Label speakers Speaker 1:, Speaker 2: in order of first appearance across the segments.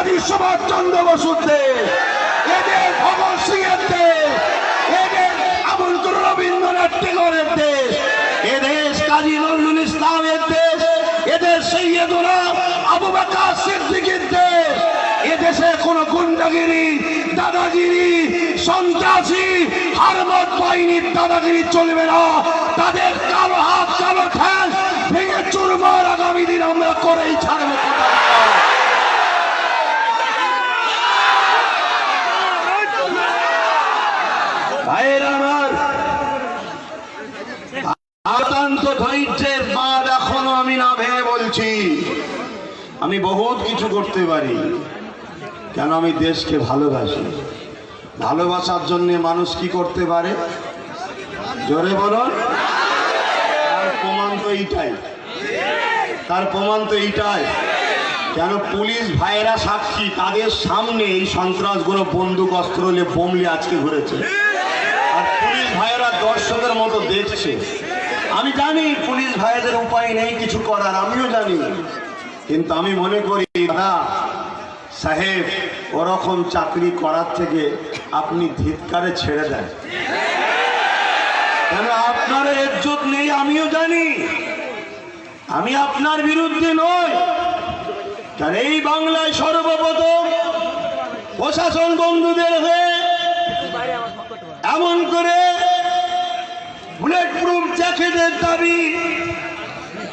Speaker 1: নেতাজি সুভাষ চন্দ্র দেশ এদের ভগৎ সিং এর দেশ এদের আবুল রবীন্দ্রনাথ টেগরের দেশ এদেশ কাজী নজরুল ইসলামের দেশ এদের সৈয়দুনা আবু বাকার সিদ্দিকের দেশ এদেশে কোনো গুন্ডাগিরি, দাদাগিরি, সন্ত্রাসী, হারমত বাহিনীর দাদাগিরি চলবে না। তাদের কালো হাত, কালো ঠ্যাং ভেঙে চুরমার আগামী দিন আমরা করেই ছাড়বো কথা ভাইয়ের আমার আতান্ত ধৈর্যের বাদ এখনও আমি না ভেবে বলছি, আমি বহুত কিছু করতে পারি, কেন আমি দেশকে ভালোবাসি? ভালোবাসার জন্য মানুষ কি করতে পারে? জোরে বলুন। তার প্রমাণ তো এইটাই। তার প্রমাণ তো এইটাই। কেন পুলিশ ভাইয়েরা সাক্ষী? তাদের সামনে এই সন্ত্রাসগুলো, বন্দুক, অস্ত্র নিয়ে আজকে ঘুরেছে। আর পুলিশ ভাইয়েরা দর্শকের মতো দেখছে। আমি জানি পুলিশ ভাইদের উপায় নেই কিছু করার, আমিও জানি। কিন্তু আমি মনে করি, দাদা, সাহেব, ওরকম চাকরি করার থেকে আপনি ধিৎকারে ছেড়ে দেন। কেন আপনার ইজ্জত নেই আমিও জানি। আমি আপনার বিরুদ্ধে নই। কারণ এই বাংলায় সর্বপ্রথম প্রশাসন বন্ধুদের হয়ে এমন করে বুলেট প্রুফ জ্যাকেটের দাবি,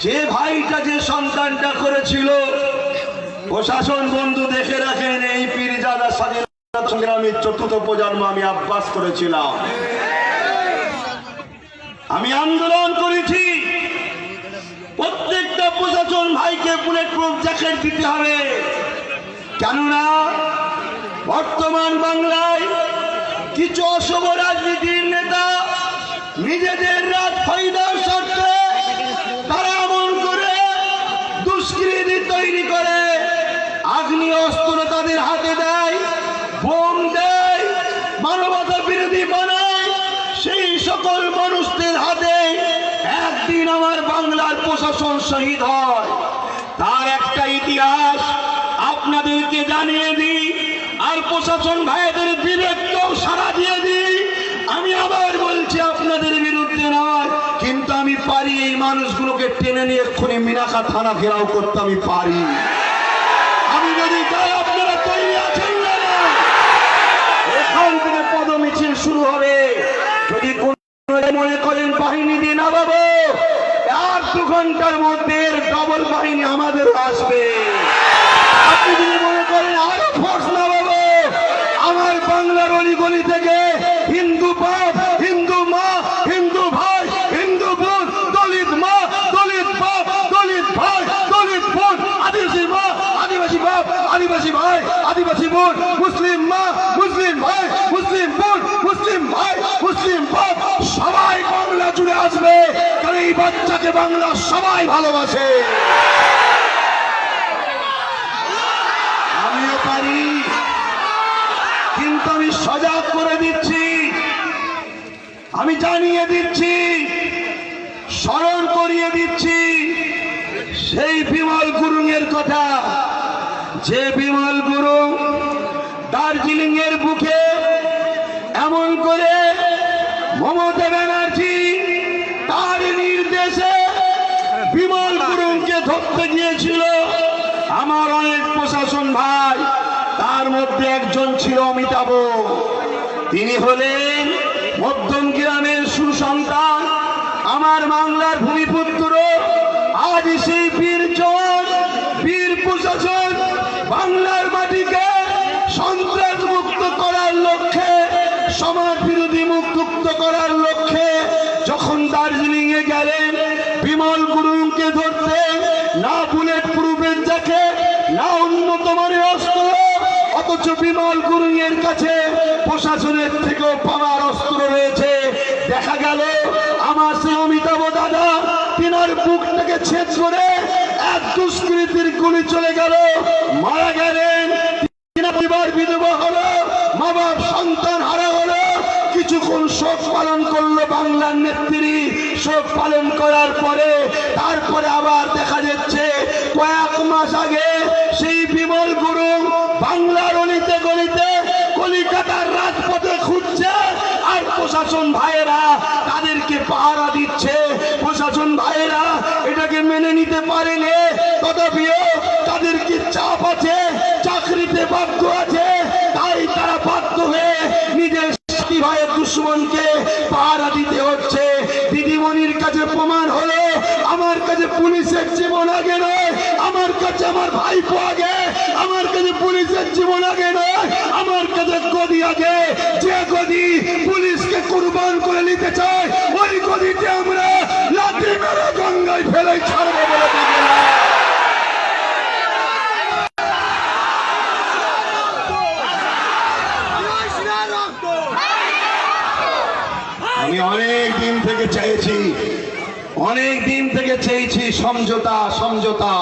Speaker 1: যে ভাইটা যে সন্তানটা করেছিল প্রশাসন বন্ধু দেখে রাখেন, এই স্বাধীনতা সংগ্রামের চতুর্থ প্রজন্ম আমি আব্বাস করেছিলাম। আমি আন্দোলন করেছি। প্রত্যেকটা প্রশাসন ভাইকে বুলেট প্রুফ জ্যাকেট দিতে হবে। কেননা, বর্তমান বাংলায় কিছু অশুভ রাজনীতির নেতা তাদের হাতে দেয় বোম দেয়, মানবতা বিরোধী বানায়। সেই সকল মানুষদের হাতে একদিন আমার বাংলার প্রশাসন শহীদ হয়। তার একটা ইতিহাস আপনাদেরকে জানিয়ে দিই, আর প্রশাসন ভাইদের বিবেককেও সারা দিয়ে দিই। আমি আবার বলছি, আপনাদের বিরুদ্ধে নয়, কিন্তু আমি পারি এই মানুষগুলোকে টেনে নিয়ে এক্ষুনি মিনাখা থানা ঘেরাও করতে, আমি পারি। আমি যদি যাই আপনারা তৈরি আছেন না এখান থেকে পদ মিছিল শুরু হবে যদি কোন মনে করেন বাহিনী দিয়ে না বাবু আর দু ঘণ্টার মধ্যে ডবল বাহিনী আমাদের আসবে। আপনি যদি মনে করেন, আরও ফোর্স না বাবু, আমার বাংলার অলিগলি থেকে হিন্দু বাপ হিন্দু মা, হিন্দু ভাই, হিন্দু বোন, দলিত মা, দলিত বাপ, দলিত ভাই, দলিত বোন, আদিবাসী মা, আদিবাসী বাপ, আদিবাসী ভাই, আদিবাসী বোন, মুসলিম মা, মুসলিম ভাই, মুসলিম বোন, মুসলিম ভাই, মুসলিম বাপ, সবাই বাংলা জুড়ে আসবে। বাচ্চাকে বাংলা সবাই ভালোবাসে। আমিও পারি, কিন্তু আমি সজাগ করে দিচ্ছি। আমি জানিয়ে দিচ্ছি, স্মরণ করিয়ে দিচ্ছি, সেই বিমল গুরুং এর কথা। যে বিমল গুরুং দার্জিলিং এর বুকে ধরতে গিয়েছিল আমার অনেক প্রশাসন ভাই, তার মধ্যে একজন ছিল অমিতাভ। তিনি হলেন মধ্যম গ্রামের সুসন্তান, আমার বাংলার ভূমিপুত্র। আজ সেই বুলেট প্রুফের জ্যাকেট না উন্নত মানের অস্ত্র, অথচ বিমল গুরুং এর কাছে প্রশাসনের থেকেও পাওয়ার অস্ত্র রয়েছে। দেখা গেল আমার সে অমিতাভ দাদা, তিনার বুক থেকে ছেদ করে এক দুষ্কৃতির গুলি চলে গেল। মারা গেলেন। পরিবার বিধবা হলো, মা বাপ সন্তান হারা হলো। কিছুক্ষণ শোক পালন করল বাংলার নেত্রী। শোক পালন করার পরে, তারপরে আবার দেখা যাচ্ছে কয়েক মাস আগে সেই বিমল গুরু বাংলার অলিতে গলিতে কলিকাতার রাজপথে খুঁজছে, আর প্রশাসন ভাইয়েরা তাদেরকে পাহারা দিচ্ছে। প্রশাসন ভাইয়েরা এটাকে মেনে নিতে পারেনি। তথাপিও তাদেরকে চাপ আছে, চাকরিতে বাধ্য আছে, তাই তারা বাধ্য হয়ে নিজের সাথী ভাইয়ের দুশ্মনকে পাহারা দিতে হচ্ছে। দিদিমণির কাছে প্রমাণ হলো পুলিশের জীবন আগে নয়। আমার কাছে আমার ভাইপো আগে। আমার কাছে পুলিশের জীবন আগে নয়। আমার কাছে গদি আগে। যে গদি পুলিশকে কুরবান করে নিতে চায়, ওই গদিতে আমরা লাঠি মেরে গঙ্গায় ফেলে ছাড়বো বলে আমি অনেক দিন থেকে চেয়েছি অনেক দিন থেকে চেয়েছি সমঝোতা সমঝোতা।